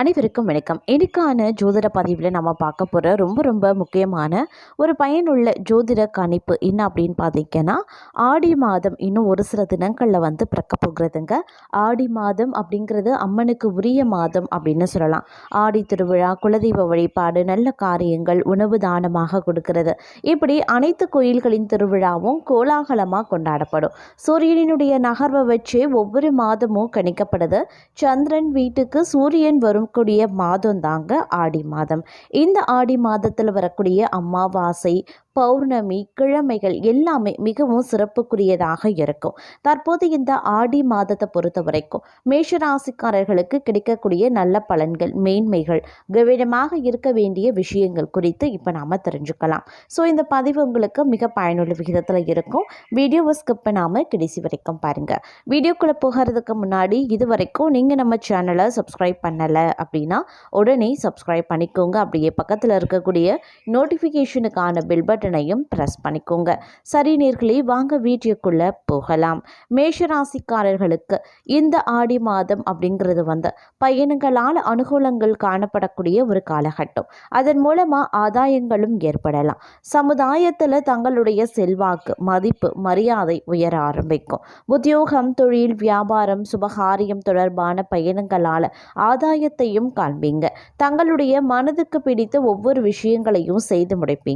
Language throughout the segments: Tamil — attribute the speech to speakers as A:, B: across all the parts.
A: அனைவருக்கும் வணக்கம் எனக்கான ஜோதிட பதிவில் நம்ம பார்க்க போகிற ரொம்ப ரொம்ப முக்கியமான ஒரு பயனுள்ள ஜோதிட கணிப்பு என்ன அப்படின்னு பார்த்தீங்கன்னா ஆடி மாதம் இன்னும் ஒரு சில தினங்களில் வந்து பிறக்க போகிறதுங்க ஆடி மாதம் அப்படிங்கிறது அம்மனுக்கு உரிய மாதம் அப்படின்னு சொல்லலாம் ஆடி திருவிழா குலதெய்வ வழிபாடு நல்ல காரியங்கள் உணவு தானமாக கொடுக்கிறது இப்படி அனைத்து கோயில்களின் திருவிழாவும் கோலாகலமாக கொண்டாடப்படும் சூரியனினுடைய நகர்வை வச்சே ஒவ்வொரு மாதமும் கணிக்கப்படுது சந்திரன் வீட்டுக்கு சூரியன் வரும் வரக்கூடிய மாதம் தாங்க ஆடி மாதம் இந்த ஆடி மாதத்தில் வரக்கூடிய அமாவாசை பௌர்ணமி கிழமைகள் எல்லாமே மிகவும் சிறப்புக்குரியதாக இருக்கும் தற்போது இந்த ஆடி மாதத்தை பொறுத்த வரைக்கும் மேஷராசிக்காரர்களுக்கு கிடைக்கக்கூடிய நல்ல பலன்கள் மேன்மைகள் கவனமாக இருக்க வேண்டிய விஷயங்கள் குறித்து இப்போ நாம் தெரிஞ்சுக்கலாம் ஸோ இந்த பதிவு உங்களுக்கு மிக பயனுள்ள விகிதத்தில் இருக்கும் வீடியோவை ஸ்கிப் பண்ணாமல் கடைசி வரைக்கும் பாருங்கள் வீடியோக்குள்ளே போகிறதுக்கு முன்னாடி இது வரைக்கும் நீங்கள் நம்ம சேனலை சப்ஸ்கிரைப் பண்ணலை அப்படின்னா உடனே சப்ஸ்கிரைப் பண்ணிக்கோங்க அப்படியே பக்கத்தில் இருக்கக்கூடிய நோட்டிஃபிகேஷனுக்கான பில் பட்டன் பட்டனையும் ப்ரெஸ் பண்ணிக்கோங்க சரி நேர்களே வாங்க வீட்டுக்குள்ளே போகலாம் மேஷராசிக்காரர்களுக்கு இந்த ஆடி மாதம் அப்படிங்கிறது வந்து பயணங்களால் அனுகூலங்கள் காணப்படக்கூடிய ஒரு காலகட்டம் அதன் மூலமாக ஆதாயங்களும் ஏற்படலாம் சமுதாயத்தில் தங்களுடைய செல்வாக்கு மதிப்பு மரியாதை உயர ஆரம்பிக்கும் உத்தியோகம் தொழில் வியாபாரம் சுபகாரியம் தொடர்பான பயணங்களால் ஆதாயத்தையும் காண்பீங்க தங்களுடைய மனதுக்கு பிடித்த ஒவ்வொரு விஷயங்களையும் செய்து முடிப்பீங்க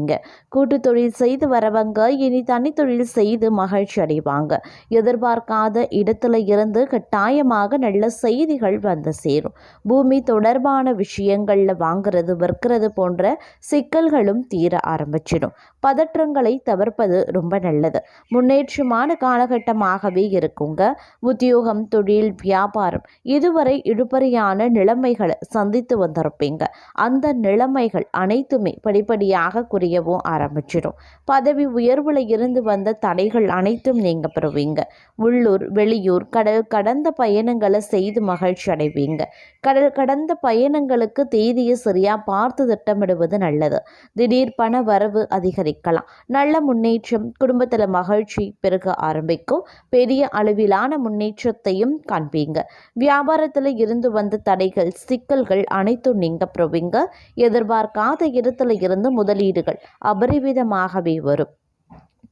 A: கூட்டு கூட்டு தொழில் செய்து வரவங்க இனி தொழில் செய்து மகிழ்ச்சி அடைவாங்க எதிர்பார்க்காத இடத்துல இருந்து கட்டாயமாக நல்ல செய்திகள் வந்து சேரும் பூமி தொடர்பான விஷயங்களில் வாங்கிறது விற்கிறது போன்ற சிக்கல்களும் தீர ஆரம்பிச்சிடும் பதற்றங்களை தவிர்ப்பது ரொம்ப நல்லது முன்னேற்றமான காலகட்டமாகவே இருக்குங்க உத்தியோகம் தொழில் வியாபாரம் இதுவரை இழுபறியான நிலைமைகளை சந்தித்து வந்திருப்பீங்க அந்த நிலைமைகள் அனைத்துமே படிப்படியாக குறையவும் ஆரம்பிச்சிடும் பதவி உயர்வில் இருந்து வந்த தடைகள் அனைத்தும் நீங்க பெறுவீங்க உள்ளூர் வெளியூர் கடல் கடந்த பயணங்களை செய்து மகிழ்ச்சி அடைவீங்க கடல் கடந்த பயணங்களுக்கு தேதியை சரியாக பார்த்து திட்டமிடுவது நல்லது திடீர் பண வரவு அதிகரி தெரிவிக்கலாம் நல்ல முன்னேற்றம் குடும்பத்தில் மகிழ்ச்சி பெருக ஆரம்பிக்கும் பெரிய அளவிலான முன்னேற்றத்தையும் காண்பீங்க வியாபாரத்தில் இருந்து வந்த தடைகள் சிக்கல்கள் அனைத்தும் நீங்க பெறுவீங்க எதிர்பார்க்காத இடத்துல இருந்து முதலீடுகள் அபரிவிதமாகவே வரும்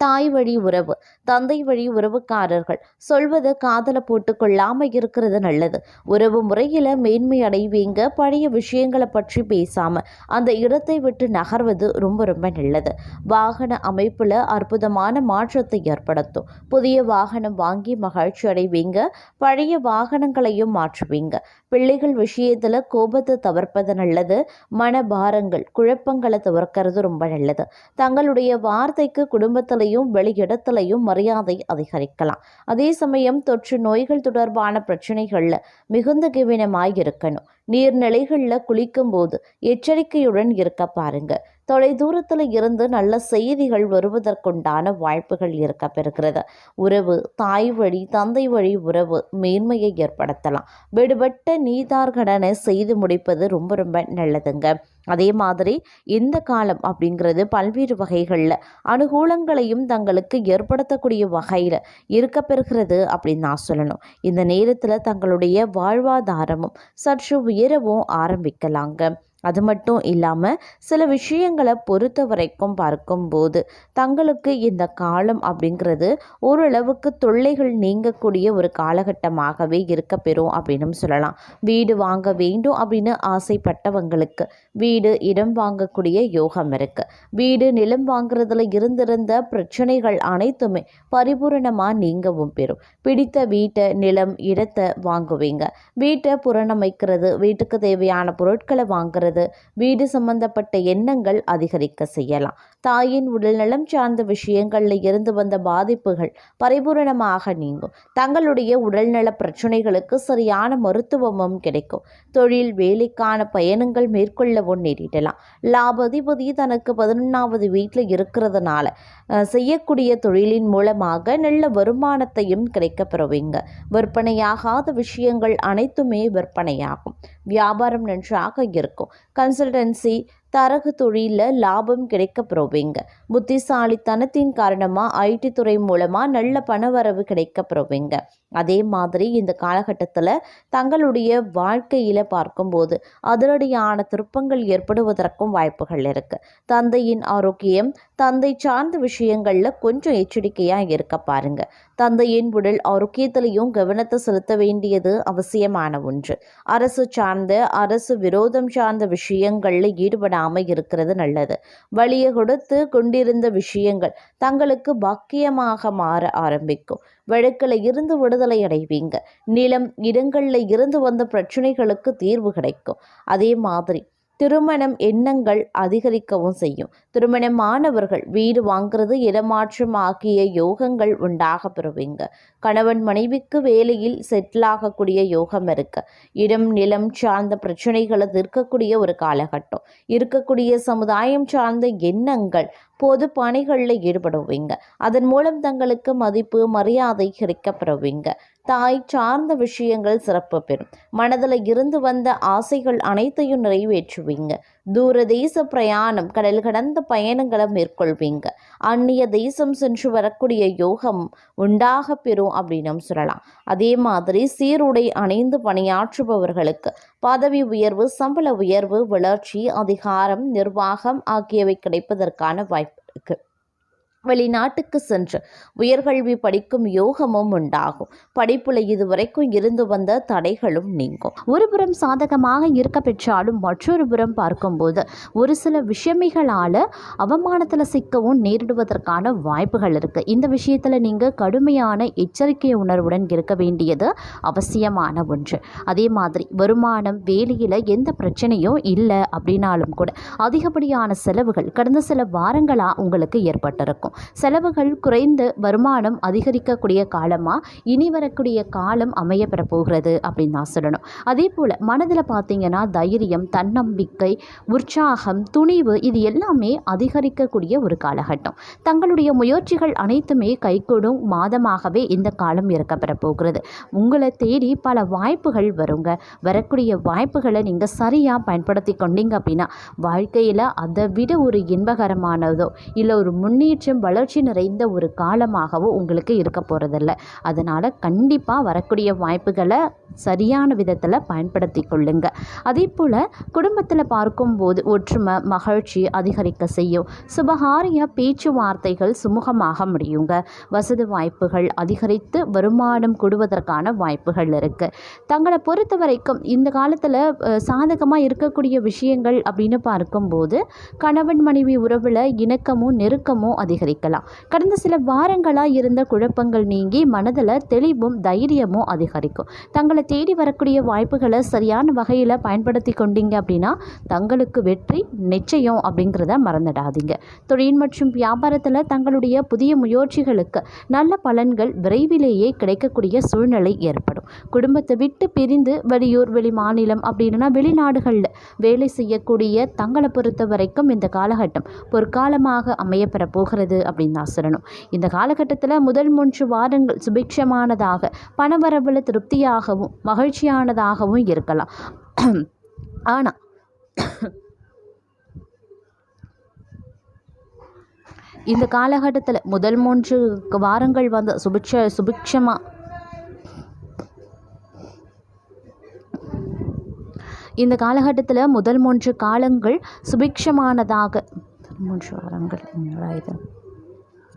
A: தாய் வழி உறவு தந்தை வழி உறவுக்காரர்கள் சொல்வதை காதல கொள்ளாம இருக்கிறது நல்லது உறவு முறையில மேன்மை அடைவீங்க பழைய விஷயங்களை பற்றி பேசாம அந்த இடத்தை விட்டு நகர்வது ரொம்ப ரொம்ப நல்லது வாகன அமைப்புல அற்புதமான மாற்றத்தை ஏற்படுத்தும் புதிய வாகனம் வாங்கி மகிழ்ச்சி அடைவீங்க பழைய வாகனங்களையும் மாற்றுவீங்க பிள்ளைகள் விஷயத்துல கோபத்தை தவிர்ப்பது நல்லது மன பாரங்கள் குழப்பங்களை தவிர்க்கிறது ரொம்ப நல்லது தங்களுடைய வார்த்தைக்கு குடும்பத்தில் வீட்டிலையும் வெளியிடத்திலையும் மரியாதை அதிகரிக்கலாம் அதே சமயம் தொற்று நோய்கள் தொடர்பான பிரச்சனைகள்ல மிகுந்த கவனமாய் இருக்கணும் நீர்நிலைகளில் குளிக்கும்போது எச்சரிக்கையுடன் இருக்க பாருங்க தொலைதூரத்தில் இருந்து நல்ல செய்திகள் வருவதற்குண்டான வாய்ப்புகள் இருக்க பெறுகிறது உறவு தாய் வழி தந்தை வழி உறவு மேன்மையை ஏற்படுத்தலாம் விடுபட்ட நீதார்கடனை செய்து முடிப்பது ரொம்ப ரொம்ப நல்லதுங்க அதே மாதிரி இந்த காலம் அப்படிங்கிறது பல்வேறு வகைகளில் அனுகூலங்களையும் தங்களுக்கு ஏற்படுத்தக்கூடிய வகையில் இருக்க பெறுகிறது அப்படின்னு நான் சொல்லணும் இந்த நேரத்தில் தங்களுடைய வாழ்வாதாரமும் சற்று உயரவும் ஆரம்பிக்கலாங்க அது மட்டும் இல்லாமல் சில விஷயங்களை பொறுத்த வரைக்கும் பார்க்கும்போது தங்களுக்கு இந்த காலம் அப்படிங்கிறது ஓரளவுக்கு தொல்லைகள் நீங்கக்கூடிய ஒரு காலகட்டமாகவே இருக்க பெறும் அப்படின்னு சொல்லலாம் வீடு வாங்க வேண்டும் அப்படின்னு ஆசைப்பட்டவங்களுக்கு வீடு இடம் வாங்கக்கூடிய யோகம் இருக்குது வீடு நிலம் வாங்குறதுல இருந்திருந்த பிரச்சனைகள் அனைத்துமே பரிபூரணமாக நீங்கவும் பெறும் பிடித்த வீட்டை நிலம் இடத்தை வாங்குவீங்க வீட்டை புறணமைக்கிறது வீட்டுக்கு தேவையான பொருட்களை வாங்குறது ஏற்படுகிறது வீடு சம்பந்தப்பட்ட எண்ணங்கள் அதிகரிக்க செய்யலாம் தாயின் உடல்நலம் சார்ந்த விஷயங்களில் இருந்து வந்த பாதிப்புகள் பரிபூரணமாக நீங்கும் தங்களுடைய உடல்நல பிரச்சனைகளுக்கு சரியான மருத்துவமும் கிடைக்கும் தொழில் வேலைக்கான பயணங்கள் மேற்கொள்ளவும் நேரிடலாம் லாபதிபதி தனக்கு பதினொன்றாவது வீட்டில் இருக்கிறதுனால செய்யக்கூடிய தொழிலின் மூலமாக நல்ல வருமானத்தையும் கிடைக்க பெறுவீங்க விற்பனையாகாத விஷயங்கள் அனைத்துமே விற்பனையாகும் வியாபாரம் நன்றாக இருக்கும் கன்சல்டன்சி தரகு தொழிலில் லாபம் கிடைக்க போவீங்க புத்திசாலித்தனத்தின் காரணமாக ஐடி துறை மூலமாக நல்ல பணவரவு கிடைக்க போவீங்க அதே மாதிரி இந்த காலகட்டத்தில் தங்களுடைய வாழ்க்கையில் பார்க்கும்போது அதிரடியான திருப்பங்கள் ஏற்படுவதற்கும் வாய்ப்புகள் இருக்குது தந்தையின் ஆரோக்கியம் தந்தை சார்ந்த விஷயங்களில் கொஞ்சம் எச்சரிக்கையாக இருக்க பாருங்க தந்தையின் உடல் ஆரோக்கியத்திலையும் கவனத்தை செலுத்த வேண்டியது அவசியமான ஒன்று அரசு சார்ந்த அரசு விரோதம் சார்ந்த விஷயங்களில் ஈடுபட விடாமல் இருக்கிறது நல்லது வழியை கொடுத்து கொண்டிருந்த விஷயங்கள் தங்களுக்கு பாக்கியமாக மாற ஆரம்பிக்கும் வழக்கில் இருந்து விடுதலை அடைவீங்க நிலம் இடங்களில் இருந்து வந்த பிரச்சனைகளுக்கு தீர்வு கிடைக்கும் அதே மாதிரி திருமணம் எண்ணங்கள் அதிகரிக்கவும் செய்யும் திருமணமானவர்கள் வீடு வாங்குறது இடமாற்றம் ஆகிய யோகங்கள் உண்டாக பெறுவீங்க கணவன் மனைவிக்கு வேலையில் செட்டில் ஆகக்கூடிய யோகம் இருக்க இடம் நிலம் சார்ந்த பிரச்சனைகளை தீர்க்கக்கூடிய ஒரு காலகட்டம் இருக்கக்கூடிய சமுதாயம் சார்ந்த எண்ணங்கள் பொது பணிகளில் ஈடுபடுவீங்க அதன் மூலம் தங்களுக்கு மதிப்பு மரியாதை கிடைக்கப்பெறுவீங்க தாய் சார்ந்த விஷயங்கள் சிறப்பு பெறும் மனதில் இருந்து வந்த ஆசைகள் அனைத்தையும் நிறைவேற்றுவீங்க தூர தேச பிரயாணம் கடல் கடந்த பயணங்களை மேற்கொள்வீங்க அந்நிய தேசம் சென்று வரக்கூடிய யோகம் உண்டாக பெறும் அப்படின்னு சொல்லலாம் அதே மாதிரி சீருடை அணிந்து பணியாற்றுபவர்களுக்கு பதவி உயர்வு சம்பள உயர்வு வளர்ச்சி அதிகாரம் நிர்வாகம் ஆகியவை கிடைப்பதற்கான வாய்ப்பு இருக்குது வெளிநாட்டுக்கு சென்று உயர்கல்வி படிக்கும் யோகமும் உண்டாகும் படிப்புல இதுவரைக்கும் இருந்து வந்த தடைகளும் நீங்கும் ஒரு புறம் சாதகமாக இருக்க பெற்றாலும் மற்றொரு புறம் பார்க்கும்போது ஒரு சில விஷமிகளால அவமானத்தில் சிக்கவும் நேரிடுவதற்கான வாய்ப்புகள் இருக்குது இந்த விஷயத்தில் நீங்கள் கடுமையான எச்சரிக்கை உணர்வுடன் இருக்க வேண்டியது அவசியமான ஒன்று அதே மாதிரி வருமானம் வேலையில் எந்த பிரச்சனையும் இல்லை அப்படின்னாலும் கூட அதிகப்படியான செலவுகள் கடந்த சில வாரங்களாக உங்களுக்கு ஏற்பட்டிருக்கும் இருக்கும் செலவுகள் குறைந்து வருமானம் அதிகரிக்கக்கூடிய காலமாக இனி வரக்கூடிய காலம் அமையப்பெற போகிறது அப்படின்னு தான் சொல்லணும் அதே போல் மனதில் பார்த்தீங்கன்னா தைரியம் தன்னம்பிக்கை உற்சாகம் துணிவு இது எல்லாமே அதிகரிக்கக்கூடிய ஒரு காலகட்டம் தங்களுடைய முயற்சிகள் அனைத்துமே கைகூடும் மாதமாகவே இந்த காலம் இருக்கப்பெற போகிறது உங்களை தேடி பல வாய்ப்புகள் வருங்க வரக்கூடிய வாய்ப்புகளை நீங்கள் சரியாக பயன்படுத்தி கொண்டீங்க அப்படின்னா வாழ்க்கையில் அதை விட ஒரு இன்பகரமானதோ இல்லை ஒரு முன்னேற்றம் வளர்ச்சி நிறைந்த ஒரு காலமாகவும் உங்களுக்கு இருக்க போகிறதில்ல அதனால் கண்டிப்பாக வரக்கூடிய வாய்ப்புகளை சரியான விதத்தில் பயன்படுத்தி கொள்ளுங்க அதே போல் குடும்பத்தில் பார்க்கும்போது ஒற்றுமை மகிழ்ச்சி அதிகரிக்க செய்யும் சுபகாரிய பேச்சுவார்த்தைகள் சுமூகமாக முடியுங்க வசதி வாய்ப்புகள் அதிகரித்து வருமானம் கூடுவதற்கான வாய்ப்புகள் இருக்குது தங்களை பொறுத்த வரைக்கும் இந்த காலத்தில் சாதகமாக இருக்கக்கூடிய விஷயங்கள் அப்படின்னு பார்க்கும்போது கணவன் மனைவி உறவில் இணக்கமும் நெருக்கமும் அதிகரிக்கும் அதிகரிக்கலாம் கடந்த சில வாரங்களாக இருந்த குழப்பங்கள் நீங்கி மனதில் தெளிவும் தைரியமும் அதிகரிக்கும் தங்களை தேடி வரக்கூடிய வாய்ப்புகளை சரியான வகையில் பயன்படுத்தி கொண்டீங்க அப்படின்னா தங்களுக்கு வெற்றி நிச்சயம் அப்படிங்கிறத மறந்துடாதீங்க தொழில் மற்றும் வியாபாரத்தில் தங்களுடைய புதிய முயற்சிகளுக்கு நல்ல பலன்கள் விரைவிலேயே கிடைக்கக்கூடிய சூழ்நிலை ஏற்படும் குடும்பத்தை விட்டு பிரிந்து வெளியூர் வெளி மாநிலம் அப்படின்னா வெளிநாடுகளில் வேலை செய்யக்கூடிய தங்களை பொறுத்த வரைக்கும் இந்த காலகட்டம் பொற்காலமாக அமையப்பெற போகிறது அப்படின்னு தான் சொல்லணும் இந்த காலகட்டத்தில் முதல் மூன்று வாரங்கள் சுபிக்ஷமானதாக பணவரவில் திருப்தியாகவும் மகிழ்ச்சியானதாகவும் இருக்கலாம் ஆனால் இந்த காலகட்டத்தில் முதல் மூன்று வாரங்கள் வந்து சுபிக்ஷ சுபிக்ஷமா இந்த காலகட்டத்தில் முதல் மூன்று காலங்கள் சுபிக்ஷமானதாக மூன்று வாரங்கள் இது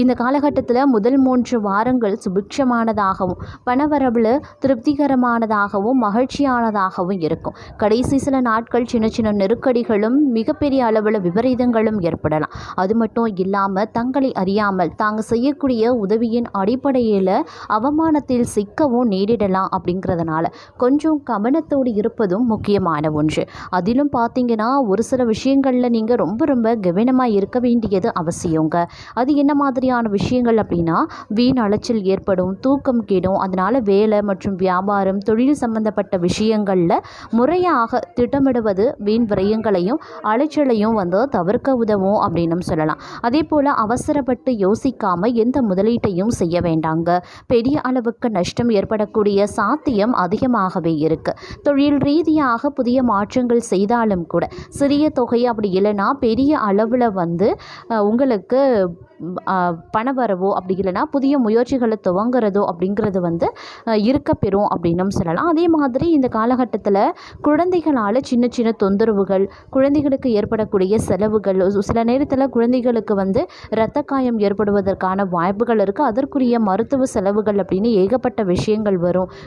A: இந்த காலகட்டத்தில் முதல் மூன்று வாரங்கள் சுபிக்ஷமானதாகவும் பணவரவில் திருப்திகரமானதாகவும் மகிழ்ச்சியானதாகவும் இருக்கும் கடைசி சில நாட்கள் சின்ன சின்ன நெருக்கடிகளும் மிகப்பெரிய அளவில் விபரீதங்களும் ஏற்படலாம் அது மட்டும் இல்லாமல் தங்களை அறியாமல் தாங்க செய்யக்கூடிய உதவியின் அடிப்படையில் அவமானத்தில் சிக்கவும் நேரிடலாம் அப்படிங்கிறதுனால கொஞ்சம் கவனத்தோடு இருப்பதும் முக்கியமான ஒன்று அதிலும் பார்த்தீங்கன்னா ஒரு சில விஷயங்களில் நீங்கள் ரொம்ப ரொம்ப கவனமாக இருக்க வேண்டியது அவசியங்க அது என்ன மாதிரி மாதிரியான விஷயங்கள் அப்படின்னா வீண் அலைச்சல் ஏற்படும் தூக்கம் கெடும் அதனால் வேலை மற்றும் வியாபாரம் தொழில் சம்பந்தப்பட்ட விஷயங்களில் முறையாக திட்டமிடுவது வீண் விரயங்களையும் அலைச்சலையும் வந்து தவிர்க்க உதவும் அப்படின்னு சொல்லலாம் அதே போல் அவசரப்பட்டு யோசிக்காமல் எந்த முதலீட்டையும் செய்ய வேண்டாங்க பெரிய அளவுக்கு நஷ்டம் ஏற்படக்கூடிய சாத்தியம் அதிகமாகவே இருக்குது தொழில் ரீதியாக புதிய மாற்றங்கள் செய்தாலும் கூட சிறிய தொகை அப்படி இல்லைன்னா பெரிய அளவில் வந்து உங்களுக்கு வரவோ அப்படி இல்லைனா புதிய முயற்சிகளை துவங்குறதோ அப்படிங்கிறது வந்து இருக்கப்பெறும் அப்படின்னும் சொல்லலாம் அதே மாதிரி இந்த காலகட்டத்தில் குழந்தைகளால் சின்ன சின்ன தொந்தரவுகள் குழந்தைகளுக்கு ஏற்படக்கூடிய செலவுகள் சில நேரத்தில் குழந்தைகளுக்கு வந்து இரத்த காயம் ஏற்படுவதற்கான வாய்ப்புகள் இருக்குது அதற்குரிய மருத்துவ செலவுகள் அப்படின்னு ஏகப்பட்ட விஷயங்கள் வரும்